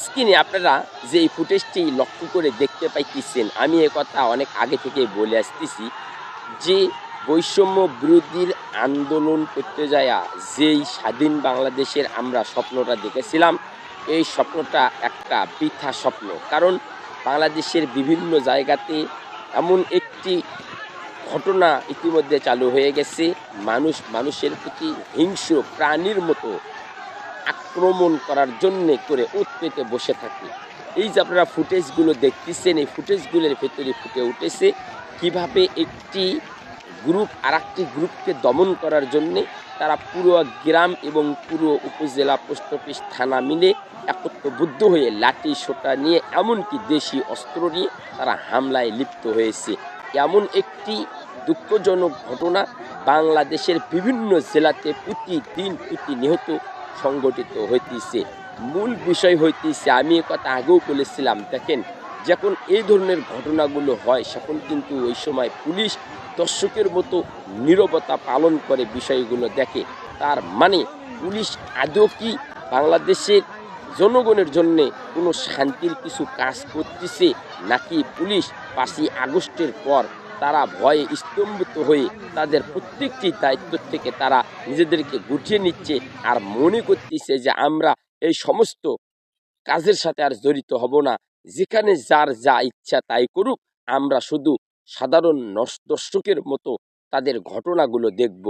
স্ক্রিনে আপনারা যে এই ফুটেজটি লক্ষ্য করে দেখতে পাইতেছেন, আমি কথা অনেক আগে থেকে বলে আসতেছি যে বৈষম্য বিরোধীর আন্দোলন করতে যায়া যেই স্বাধীন বাংলাদেশের আমরা স্বপ্নটা দেখেছিলাম, এই স্বপ্নটা একটা বৃথা স্বপ্ন। কারণ বাংলাদেশের বিভিন্ন জায়গাতে এমন একটি ঘটনা ইতিমধ্যে চালু হয়ে গেছে, মানুষ মানুষের প্রতি হিংস্র প্রাণীর মতো আক্রমণ করার জন্যে করে ওত পেতে বসে থাকে। এই যে আপনারা ফুটেজগুলো দেখতেছেন, এই ফুটেজগুলোর ভেতরে ফুটে উঠেছে কীভাবে একটি গ্রুপ আর একটি গ্রুপকে দমন করার জন্যে তারা পুরো গ্রাম এবং পুরো উপজেলা পোস্ট অফিস থানা মিলে একত্রবদ্ধ হয়ে লাঠি সোটা নিয়ে এমনকি দেশি অস্ত্র নিয়ে তারা হামলায় লিপ্ত হয়েছে। এমন একটি দুঃখজনক ঘটনা বাংলাদেশের বিভিন্ন জেলাতে প্রতিদিন প্রতিনিয়ত সংগঠিত হইতেছে। মূল বিষয় হইতেছে, আমি এ কথা আগেও বলেছিলাম, দেখেন, যখন এই ধরনের ঘটনাগুলো হয় তখন কিন্তু ওই সময় পুলিশ দর্শকের মতো নীরবতা পালন করে বিষয়গুলো দেখে। তার মানে পুলিশ আদৌ কি বাংলাদেশের জনগণের জন্য কোনো শান্তির কিছু কাজ করতেছে, নাকি পুলিশ পাঁচই আগস্টের পর তারা ভয়ে স্তম্ভিত হয়ে তাদের প্রত্যেকটি দায়িত্ব থেকে তারা নিজেদেরকে গুটিয়ে নিচ্ছে আর মনে করতেছে যে আমরা এই সমস্ত কাজের সাথে আর জড়িত হব না। যেখানে যার যা ইচ্ছা তাই করুক, আমরা শুধু সাধারণ দর্শকের মতো তাদের ঘটনাগুলো দেখব।